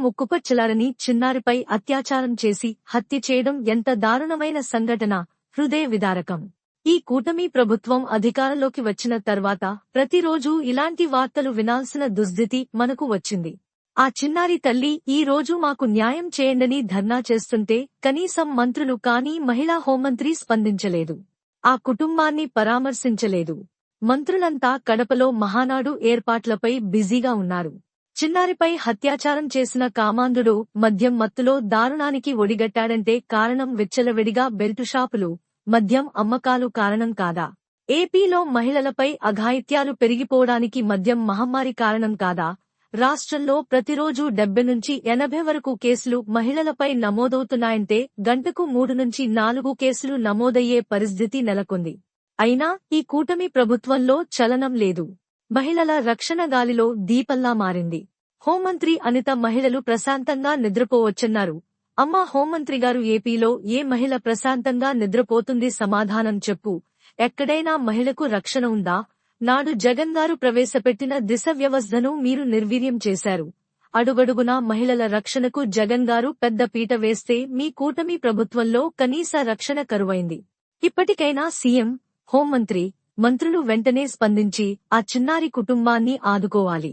ముక్కుపచ్చలారని చిన్నారిపై అత్యాచారం చేసి హత్య చేయడం ఎంత దారుణమైన సంఘటన హృదయ విదారకం. ఈ కూటమి ప్రభుత్వం అధికారంలోకి వచ్చిన తర్వాత ప్రతిరోజూ ఇలాంటి వార్తలు వినాల్సిన దుస్థితి మనకు వచ్చింది. ఆ చిన్నారి తల్లి ఈ రోజు మాకు న్యాయం చేయండని ధర్నా చేస్తుంటే కనీసం మంత్రులు కానీ మహిళా హోంమంత్రి స్పందించలేదు. ఆ కుటుంబాన్ని పరామర్శించలేదు. మంత్రులంతా కడపలో మహానాడు ఏర్పాట్లపై బిజీగా ఉన్నారు. చిన్నారిపై హత్యాచారం చేసిన కామాంధుడు మద్యం మత్తులో దారుణానికి ఒడిగట్టాడంటే కారణం విచ్చలవిడిగా బెల్టు షాపులు మద్యం అమ్మకాలు కారణం కాదా? ఏపీలో మహిళలపై అఘాయిత్యాలు పెరిగిపోవడానికి మద్యం మహమ్మారి కారణం కాదా? రాష్ట్రంలో ప్రతిరోజు డెబ్బై నుంచి ఎనభై వరకు కేసులు మహిళలపై నమోదవుతున్నాయంటే గంటకు మూడు నుంచి నాలుగు కేసులు నమోదయ్యే పరిస్థితి నెలకొంది. అయినా ఈ కూటమి ప్రభుత్వంలో చలనం లేదు. మహిళల రక్షణ గాలిలో దీపల్లా మారింది. హోంమంత్రి అనిత మహిళలు ప్రశాంతంగా నిద్రపోవచ్చన్నారు. అమ్మా హోంమంత్రి గారు ఏపీలో ఏ మహిళ ప్రశాంతంగా నిద్రపోతుంది సమాధానం చెప్పు. ఎక్కడైనా మహిళకు రక్షణ ఉందా? నాడు జగన్ గారు ప్రవేశపెట్టిన దిశ వ్యవస్థను మీరు నిర్వీర్యం చేశారు. అడుగడుగునా మహిళల రక్షణకు జగన్ గారు పెద్ద పీట వేస్తే మీ కూటమి ప్రభుత్వంలో కనీస రక్షణ కరువైంది. ఇప్పటికైనా సీఎం హోంమంత్రి మంత్రులు వెంటనే స్పందించి ఆ చిన్నారి కుటుంబాన్ని ఆదుకోవాలి.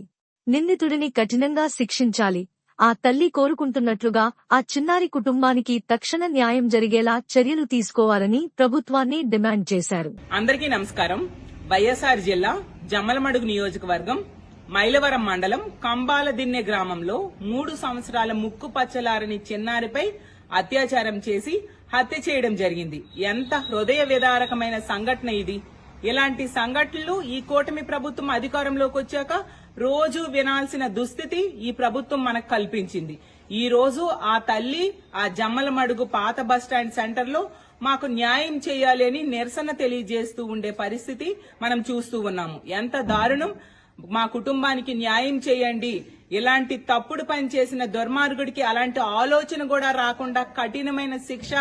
నిందితుడిని కఠినంగా శిక్షించాలి. ఆ తల్లి కోరుకుంటున్నట్లుగా ఆ చిన్నారి కుటుంబానికి తక్షణ న్యాయం జరిగేలా చర్యలు తీసుకోవాలని ప్రభుత్వాన్ని డిమాండ్ చేశారు. అందరికీ నమస్కారం. వైఎస్ఆర్ జిల్లా జమ్మలమడుగు నియోజకవర్గం మైలవరం మండలం కంబాల దిన్నె గ్రామంలో మూడు సంవత్సరాల ముక్కు పచ్చలారని చిన్నారిపై అత్యాచారం చేసి హత్య చేయడం జరిగింది. ఎంత హృదయ విదారకమైన సంఘటన ఇది! ఇలాంటి సంఘటనలు ఈ కూటమి ప్రభుత్వం అధికారంలోకి వచ్చాక రోజు వినాల్సిన దుస్థితి ఈ ప్రభుత్వం మనకు కల్పించింది. ఈ రోజు ఆ తల్లి ఆ జమ్మలమడుగు పాత బస్టాండ్ సెంటర్లో మాకు న్యాయం చేయాలి అని నిరసన తెలియజేస్తూ ఉండే పరిస్థితి మనం చూస్తూ ఉన్నాము. ఎంత దారుణం! మా కుటుంబానికి న్యాయం చేయండి. ఇలాంటి తప్పుడు పని చేసిన దుర్మార్గుడికి అలాంటి ఆలోచన కూడా రాకుండా కఠినమైన శిక్ష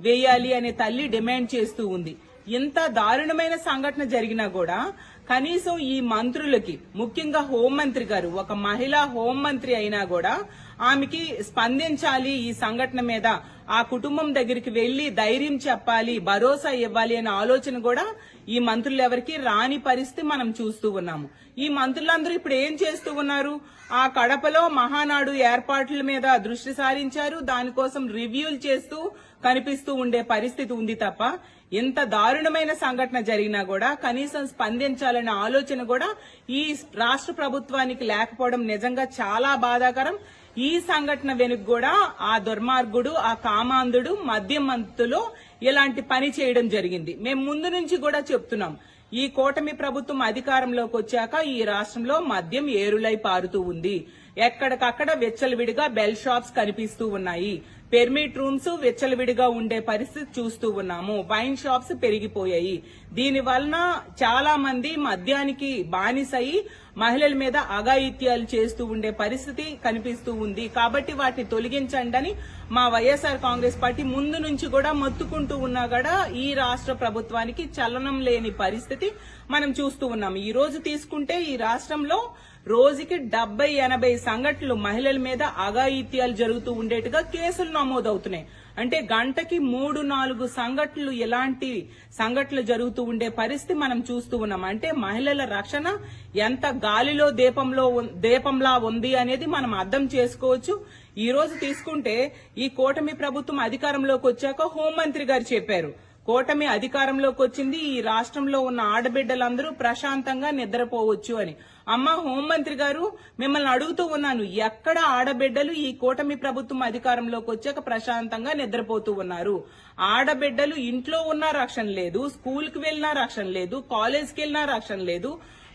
వేయాలి అనే తల్లి డిమాండ్ చేస్తూ ఉంది. ఇంత దారుణమైన సంఘటన జరిగినా కూడా కనీసం ఈ మంత్రులకి ముఖ్యంగా హోంమంత్రి గారు ఒక మహిళా హోంమంత్రి అయినా కూడా ఆమెకి స్పందించాలి ఈ సంఘటన మీద ఆ కుటుంబం దగ్గరికి వెళ్ళి ధైర్యం చెప్పాలి భరోసా ఇవ్వాలి అనే ఆలోచన కూడా ఈ మంత్రులు ఎవరికి రాని పరిస్థితి మనం చూస్తూ ఉన్నాము. ఈ మంత్రులందరూ ఇప్పుడు ఏం చేస్తూ ఉన్నారు? ఆ కడపలో మహానాడు ఏర్పాట్ల మీద దృష్టి సారించారు. దానికోసం రివ్యూలు చేస్తూ కనిపిస్తూ ఉండే పరిస్థితి ఉంది తప్ప ఇంత దారుణమైన సంఘటన జరిగినా కూడా కనీసం స్పందించాలనే ఆలోచన కూడా ఈ రాష్ట్ర ప్రభుత్వానికి లేకపోవడం నిజంగా చాలా బాధాకరం. ఈ సంఘటన వెనుక కూడా ఆ దుర్మార్గుడు ఆ కామాంధుడు మద్యమంతులో ఇలాంటి పని చేయడం జరిగింది. మేము ముందు నుంచి కూడా చెప్తున్నాం. ఈ కూటమి ప్రభుత్వం అధికారంలోకి వచ్చాక ఈ రాష్ట్రంలో మద్యం ఏరులై పారుతూ ఉంది. ఎక్కడికక్కడ వెచ్చలవిడిగా బెల్ షాప్స్ కనిపిస్తూ ఉన్నాయి. పెర్మిట్ రూమ్స్ వెచ్చలవిడిగా ఉండే పరిస్థితి చూస్తూ ఉన్నాము. వైన్ షాప్స్ పెరిగిపోయాయి. దీని వలన చాలా మంది మద్యానికి బానిసయి మహిళల మీద అఘాయిత్యాలు చేస్తూ ఉండే పరిస్థితి కనిపిస్తూ ఉంది. కాబట్టి వాటిని తొలగించండి అని మా వైఎస్ఆర్ కాంగ్రెస్ పార్టీ ముందు నుంచి కూడా మొత్తుకుంటూ ఉన్నా కూడా ఈ రాష్ట్ర ప్రభుత్వానికి చలనం లేని పరిస్థితి మనం చూస్తూ ఉన్నాం. ఈ రోజు తీసుకుంటే ఈ రాష్ట్రంలో రోజుకి డెబ్బై ఎనభై సంఘటనలు మహిళల మీద అఘాయిత్యాలు జరుగుతూ ఉండేట్టుగా కేసులు నమోదవుతున్నాయి. అంటే గంటకి మూడు నాలుగు సంఘటనలు ఎలాంటి సంఘటనలు జరుగుతూ ఉండే పరిస్థితి మనం చూస్తూ ఉన్నాం. అంటే మహిళల రక్షణ ఎంత గాలిలో దీపంలో దీపంలా ఉంది అనేది మనం అర్థం చేసుకోవచ్చు. ఈ రోజు తీసుకుంటే ఈ కూటమి ప్రభుత్వం అధికారంలోకి వచ్చాక హోంమంత్రి గారు చెప్పారు. కూటమి అధికారంలోకి వచ్చింది. ఈ రాష్ట్రంలో ఉన్న ఆడబిడ్డలందరూ ప్రశాంతంగా నిద్రపోవచ్చు అని. అమ్మ హోంమంత్రి గారు మిమ్మల్ని అడుగుతూ ఉన్నాను. ఎక్కడ ఆడబిడ్డలు ఈ కూటమి ప్రభుత్వం అధికారంలోకి వచ్చాక ప్రశాంతంగా నిద్రపోతూ ఉన్నారు? ఆడబిడ్డలు ఇంట్లో ఉన్నా రక్షణ లేదు స్కూల్కి వెళ్ళినా రక్షణ లేదు కాలేజ్కి వెళ్ళినా రక్షణ లేదు.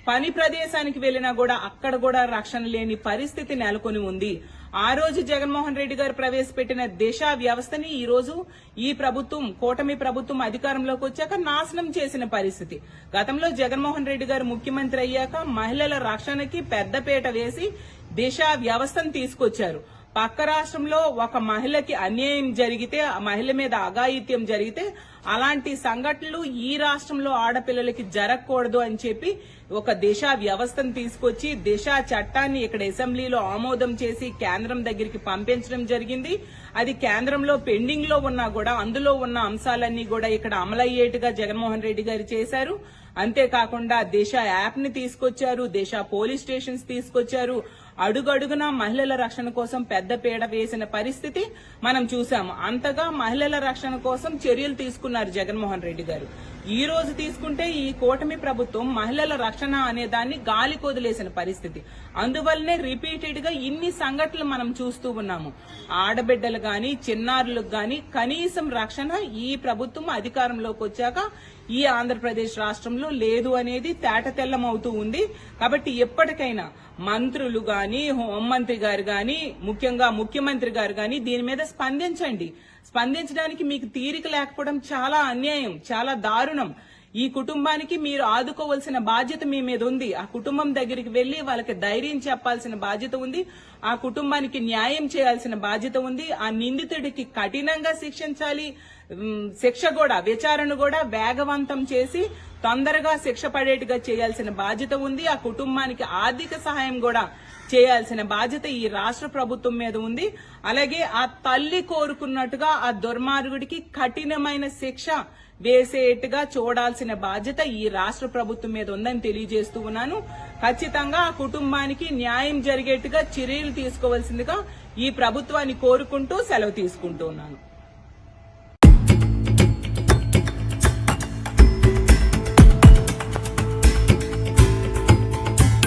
పని ప్రదేశానికి వెళ్ళినా కూడా అక్కడ కూడా రక్షణ లేని పరిస్థితి నెలకొని ఉంది. ఆ రోజు జగన్మోహన్ రెడ్డి గారు ప్రవేశపెట్టిన దిశ వ్యవస్థని ఈ రోజు ఈ ప్రభుత్వం కూటమి ప్రభుత్వం అధికారంలోకి వచ్చాక నాశనం చేసిన పరిస్థితి. గతంలో జగన్మోహన్ రెడ్డి గారు ముఖ్యమంత్రి అయ్యాక మహిళల రక్షణకి పెద్దపీట వేసి దిశ వ్యవస్థను తీసుకొచ్చారు. పక్క రాష్ట్రంలో ఒక మహిళకి అన్యాయం జరిగితే ఆ మహిళ మీద అఘాయిత్యం జరిగితే అలాంటి సంఘటనలు ఈ రాష్ట్రంలో ఆడపిల్లలకి జరగకూడదు అని చెప్పి ఒక దిశ వ్యవస్థను తీసుకొచ్చి దిశ చట్టాన్ని ఇక్కడ అసెంబ్లీలో ఆమోదం చేసి కేంద్రం దగ్గరికి పంపించడం జరిగింది. అది కేంద్రంలో పెండింగ్లో ఉన్నా కూడా అందులో ఉన్న అంశాలన్నీ కూడా ఇక్కడ అమలయ్యేట్టుగా జగన్మోహన్ రెడ్డి గారు చేశారు. అంతేకాకుండా దిశ యాప్ని తీసుకొచ్చారు దిశ పోలీస్ స్టేషన్స్ తీసుకొచ్చారు. అడుగడుగునా మహిళల రక్షణ కోసం పెద్ద పీడ వేసిన పరిస్థితి మనం చూసాము అంతగా మహిళల రక్షణ కోసం చర్యలు తీసుకున్నారు జగన్మోహన్ రెడ్డి గారు. ఈ రోజు తీసుకుంటే ఈ కూటమి ప్రభుత్వం మహిళల రక్షణ అనే దాన్ని గాలి కొదిలేసిన పరిస్థితి. అందువల్లనే రిపీటెడ్గా ఇన్ని సంఘటనలు మనం చూస్తూ ఉన్నాము. ఆడబిడ్డలు గాని చిన్నారులకు గాని కనీసం రక్షణ ఈ ప్రభుత్వం అధికారంలోకి వచ్చాక ఈ ఆంధ్రప్రదేశ్ రాష్ట్రంలో లేదు అనేది తేటతెల్లం అవుతూ ఉంది. కాబట్టి ఎప్పటికైనా మంత్రులు గాని హోంమంత్రి గారు గాని ముఖ్యంగా ముఖ్యమంత్రి గారు గాని దీని మీద స్పందించండి. స్పందించడానికి మీకు తీరిక లేకపోవడం చాలా అన్యాయం చాలా దారుణం. ఈ కుటుంబానికి మీరు ఆదుకోవాల్సిన బాధ్యత మీ మీద ఉంది. ఆ కుటుంబం దగ్గరికి వెళ్ళి వాళ్ళకి ధైర్యం చెప్పాల్సిన బాధ్యత ఉంది. ఆ కుటుంబానికి న్యాయం చేయాల్సిన బాధ్యత ఉంది. ఆ నిందితుడికి కఠినంగా శిక్షించాలి. శిక్ష కూడా విచారణ కూడా వేగవంతం చేసి తొందరగా శిక్ష పడేట్టుగా చేయాల్సిన బాధ్యత ఉంది. ఆ కుటుంబానికి ఆర్థిక సహాయం కూడా చేయాల్సిన బాధ్యత ఈ రాష్ట్ర ప్రభుత్వం మీద ఉంది. అలాగే ఆ తల్లి కోరుకున్నట్టుగా ఆ దుర్మార్గుడికి కఠినమైన శిక్ష వేసేట్టుగా చూడాల్సిన బాధ్యత ఈ రాష్ట్ర ప్రభుత్వం మీద ఉందని తెలియజేస్తూ ఉన్నాను. ఖచ్చితంగా ఆ కుటుంబానికి న్యాయం జరిగేట్టుగా చర్యలు తీసుకోవాల్సిందిగా ఈ ప్రభుత్వాన్ని కోరుకుంటూ సెలవు తీసుకుంటూ ఉన్నాను.